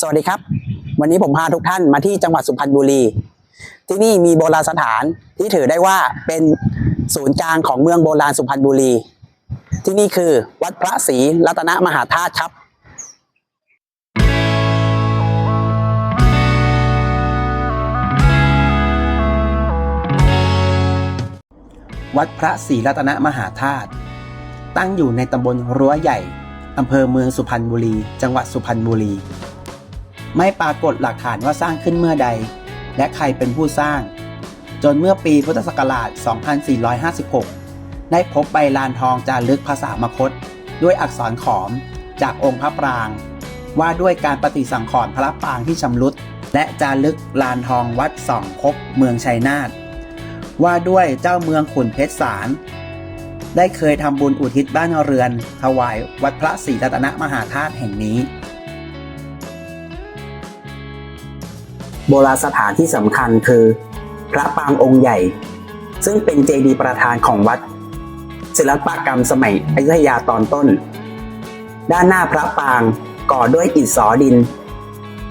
สวัสดีครับ วันนี้ผมพาทุกท่านมาที่จังหวัดสุพรรณบุรี ที่นี่มีโบราณสถานที่ถือได้ว่าเป็นศูนย์กลางของเมืองโบราณสุพรรณบุรี ที่นี่คือวัดพระศรีรัตนมหาธาตุครับวัดพระศรีรัตนมหาธาตุตั้งอยู่ในตำบลรั้วใหญ่ อำเภอเมืองสุพรรณบุรี จังหวัดสุพรรณบุรี ไม่ปรากฏหลักฐานว่าสร้างขึ้นเมื่อใด และใครเป็นผู้สร้าง จนเมื่อปีพุทธศักราช 2456 ได้พบใบลานทองจารึกภาษามคต ด้วยอักษรขอมจากองค์พระปราง ว่าด้วยการปฏิสังขรณ์พระปรางที่ชำรุด และจารึกลานทองวัดสองคบเมืองชัยนาทว่าด้วยเจ้าเมืองขุนเพชรสารได้เคยทำบุญอุทิศบ้านเรือน ถวายวัดพระศรีรัตนมหาธาตุแห่งนี้ โบราณสถานที่สำคัญคือ พระปางองค์ใหญ่ ซึ่งเป็นเจดีย์ประธานของวัด ศิลปกรรมสมัยอยุธยาตอนต้น ด้านหน้าพระปางก่อด้วยอิฐสอดิน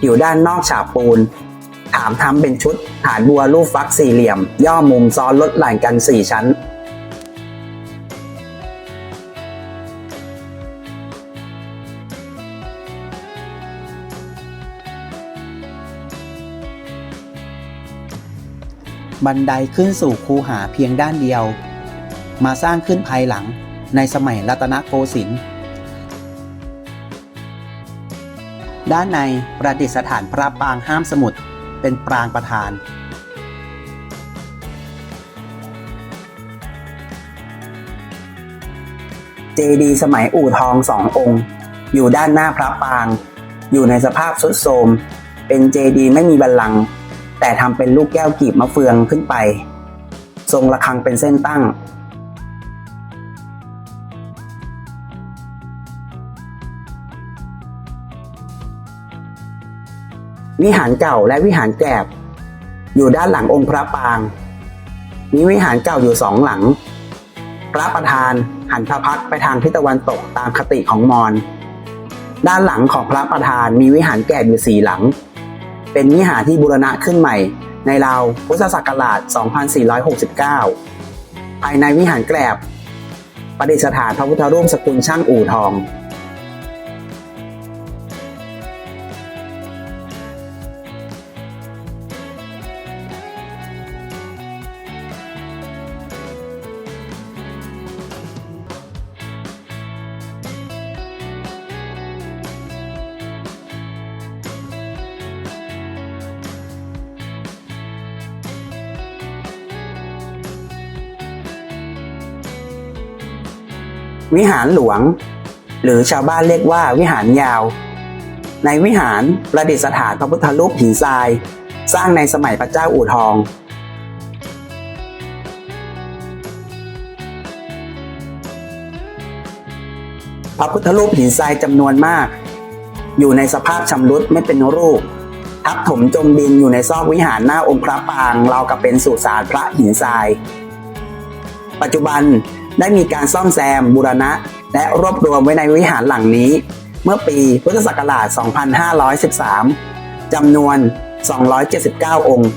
อยู่ด้านนอกฉาบปูน ถามทำเป็นชุดฐานบัวรูปฟักสี่เหลี่ยม ย่อมุมซ้อนลดหลั่นกันสี่ชั้น บันไดขึ้นสู่คูหาเพียงด้านเดียว มาสร้างขึ้นภายหลังในสมัยรัตนโกสินทร์ด้านในประดิษฐานพระปรางห้ามสมุทรเป็นปรางประธาน เจดีย์สมัยอู่ทองสององค์ อยู่ด้านหน้าพระปราง อยู่ในสภาพทรุดโทรมเป็นเจดีย์ไม่มีบัลลังก์ แต่ทำเป็นลูกแก้วกีบมะเฟืองขึ้นไป ทรงระฆังเป็นเส้นตั้ง วิหารเก่าและวิหารแกบ อยู่ด้านหลังองค์พระปราง มีวิหารเก่าอยู่สองหลัง พระประธานหันพระพักไปทางทิศตะวันตกตามคติของมอญด้านหลังของพระประธานมีวิหารแกบอยู่สี่หลัง เป็นวิหารที่บูรณะขึ้นใหม่ ในราวพุทธศักราช 2469 ภายในวิหารแกลบประดิษฐานพระพุทธรูปสกุลช่างอู่ทอง วิหารหลวง หรือชาวบ้านเรียกว่าวิหารยาว ในวิหารประดิษฐานพระพุทธรูปหินทราย สร้างในสมัยพระเจ้าอู่ทอง พระพุทธรูปหินทรายจำนวนมาก อยู่ในสภาพชำรุดไม่เป็นรูป ทับถมจมดินอยู่ในซอกวิหารหน้าองค์พระปางเรากับเป็นสุสานพระหินทราย ปัจจุบัน ได้มีการซ่อมแซมบูรณะ และรวบรวมไว้ในวิหารหลังนี้ เมื่อปีพุทธศักราช 2513 จำนวน 279 องค์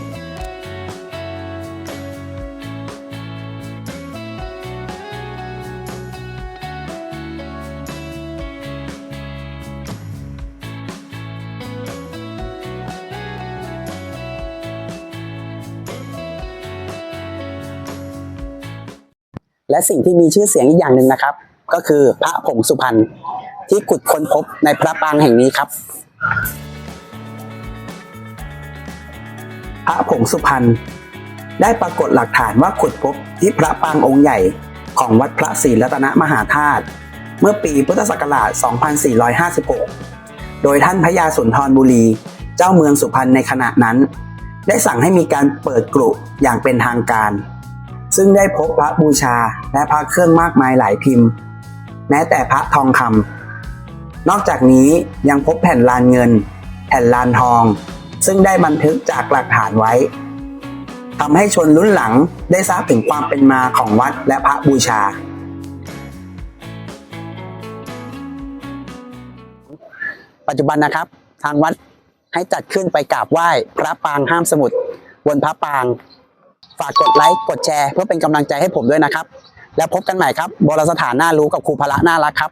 และสิ่งที่มีชื่อเสียงอีกอย่างหนึ่งนะครับ ก็คือพระผงสุพรรณที่ขุดค้นพบในพระปรางแห่งนี้ครับ พระผงสุพรรณได้ปรากฏหลักฐานว่าขุดพบที่พระปรางองค์ใหญ่ของวัดพระศรีรัตนมหาธาตุเมื่อปีพุทธศักราช 2456 โดยท่านพระยาสุนทรบุรี เจ้าเมืองสุพรรณในขณะนั้น ได้สั่งให้มีการเปิดกรุอย่างเป็นทางการ ซึ่งได้พบพระบูชาและพระเครื่องมากมายหลายพิมพ์ แม้แต่พระทองคำนอกจากนี้ยังพบแผ่นลานเงิน แผ่นลานทอง ซึ่งได้บันทึกจากหลักฐานไว้ทำให้ชนรุ่นหลังได้ทราบถึงความเป็นมาของวัดและพระบูชา ปัจจุบันนะครับ ทางวัดให้จัดขึ้นไปกราบไหว้พระปางห้ามสมุทรบนพระปาง ฝากกดไลค์กดแชร์ เพื่อเป็นกำลังใจให้ผมด้วยนะครับ แล้วพบกันใหม่ครับบรสถานน่ารู้กับครูพละน่ารักครับ